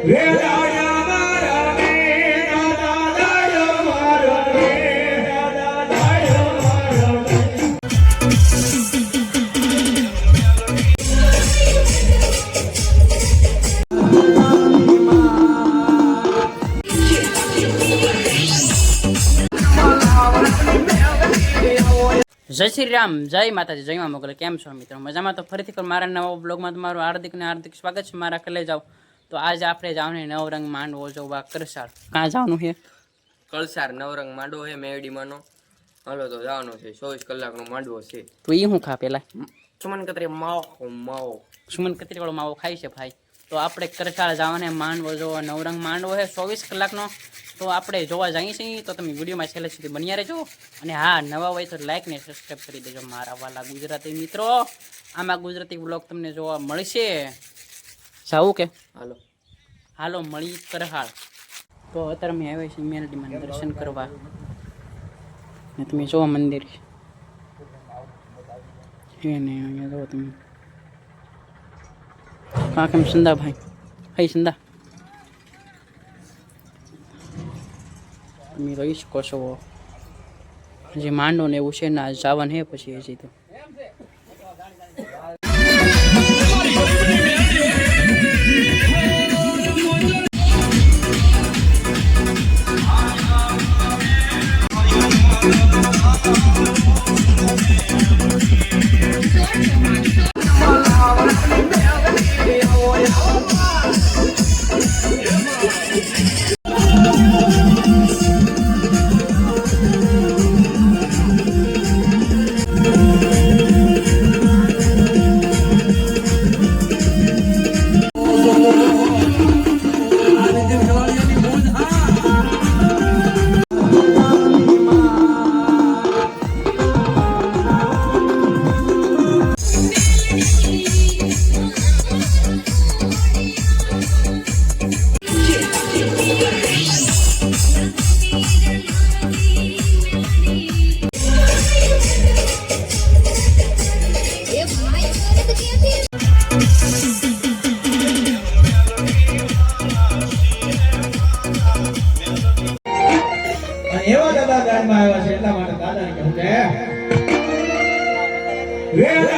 જય શ્રી રામ, જય માતાજી, જય મા મોગલ. કેમ છો મિત્રો? મજામાં તો ફરીથી મારા નવા બ્લોગમાં તમારું હાર્દિક ને હાર્દિક સ્વાગત છે. મારા કલે જાવ તો આજ આપણે જવાનું નવરંગ માંડવો જો બા કરસાર કાં જવાનું છે? કળસાર નવરંગ માંડવો છે મેરડીમાંનો હાલો તો જવાનું છે ચોવીસ કલાકનો માંડવો છે. તો એ હું ખા પેલા? સુમન કતરી માવો માવો. સુમન કતરીવાળો માવો ખાય છે ભાઈ. તો આપણે કરસાળ જવાને માંડવો જો નવરંગ માંડવો છે ચોવીસ કલાકનો. તો આપણે જોવા જઈએ છીએ તો તમે વિડીયોમાં છેલ્લે સુધી બન્યા રહેજો. અને હા નવા હોય તો લાઈક ને સબસ્ક્રાઈબ કરી દેજો મારા વાલા ગુજરાતી મિત્રો. આમાં ગુજરાતી બ્લોગ તમને જોવા મળશે. જાવું કે? હાલો. હાલો મળી કરહાળ તો અત્યારે અમે આવ્યા છીએ મેરડીમાં દર્શન કરવા. ને તમે જોવો મંદિર. છે ને અહીંયા જોવો તમે. હા કેમ સંદા ભાઈ હઈ સંદા. તમે રહી શકો છો. હજી માંડો ને એવું છે ને આજે જાવન હે પછી હજી તો. Yeah.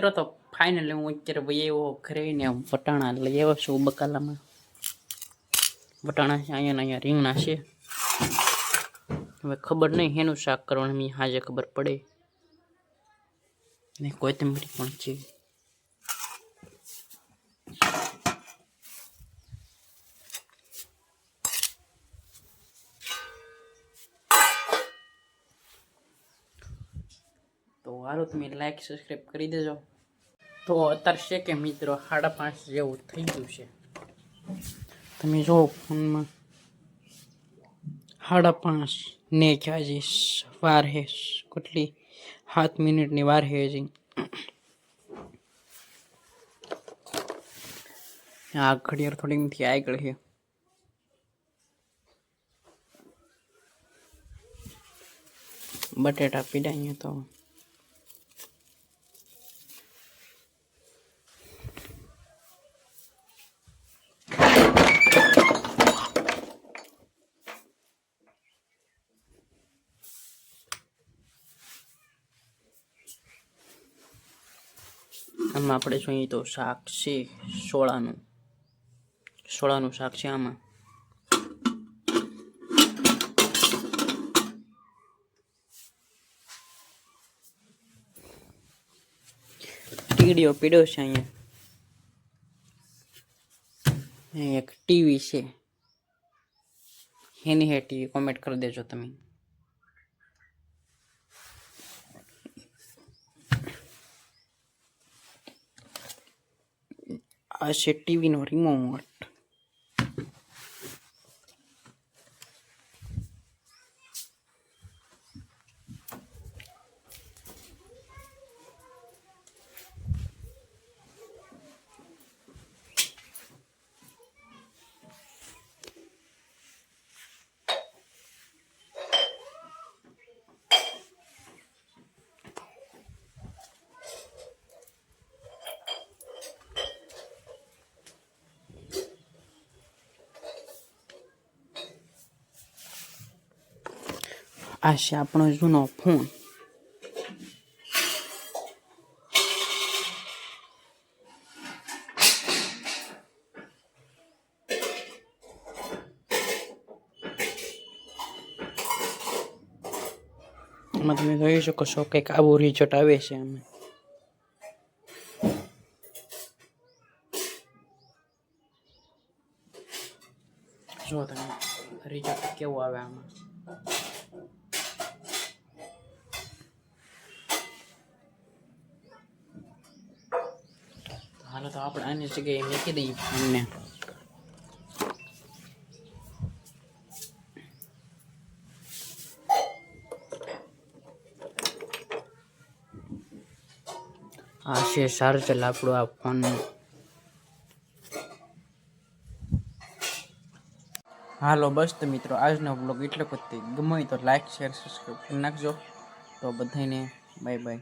મિત્રો, તો ફાઇનલી હું અત્યારે ભાઈ એવો ઘરેને વટાણા લઈ આવ્યો છું બકાલામાં. વટાણા છે, અહીંયા અહીંયા રીંગણા છે. હવે ખબર નહીં એનું શાક કરવાનું મેં હાજે ખબર પડે. ને કોથમીરી પણ છે. તો હાલો, તમે લાઈક સબસ્ક્રાઈબ કરી દેજો. તો અત્યારે છે કે મિત્રો સાડા પાંચ જેવું થઈ ગયું છે. તમે જો ફોનમાં સાડા પાંચ ને હજી વાર હે, કેટલી સાત મિનિટની વાર હે હજી. આ ઘડિયાળ થોડી નથી આગળ છે બટેટા પીડા અહીંયા તો. આમાં આપણે જોઈએ તો શાક છે સોળાનું. સોળાનું શાક છે આમાં. ટીડીઓ પીડ્યો છે અહીંયા. અહીં એક ટીવી છે. એની હે ટીવી કોમેન્ટ કરી દેજો તમે. આ છે ટીવીનો આ છે આપણો જૂનો ફોન. એમાં તમે જોઈ શકો છો કંઈક આવું રિઝલ્ટ આવે છે અમે જો તમે રિઝલ્ટ કેવું આવે આમાં. હાલો તો આપણે આની જગ્યાએ મૂકી દઈએ ફોનને આ છે ચાર્જર આપણું આ ફોનનું હાલો બસ તો મિત્રો આજનો બ્લોગ એટલે પછી ગમે હોય તો લાઈક શેર સબસ્ક્રાઈબ કરી નાખજો. તો બધાને બાય બાય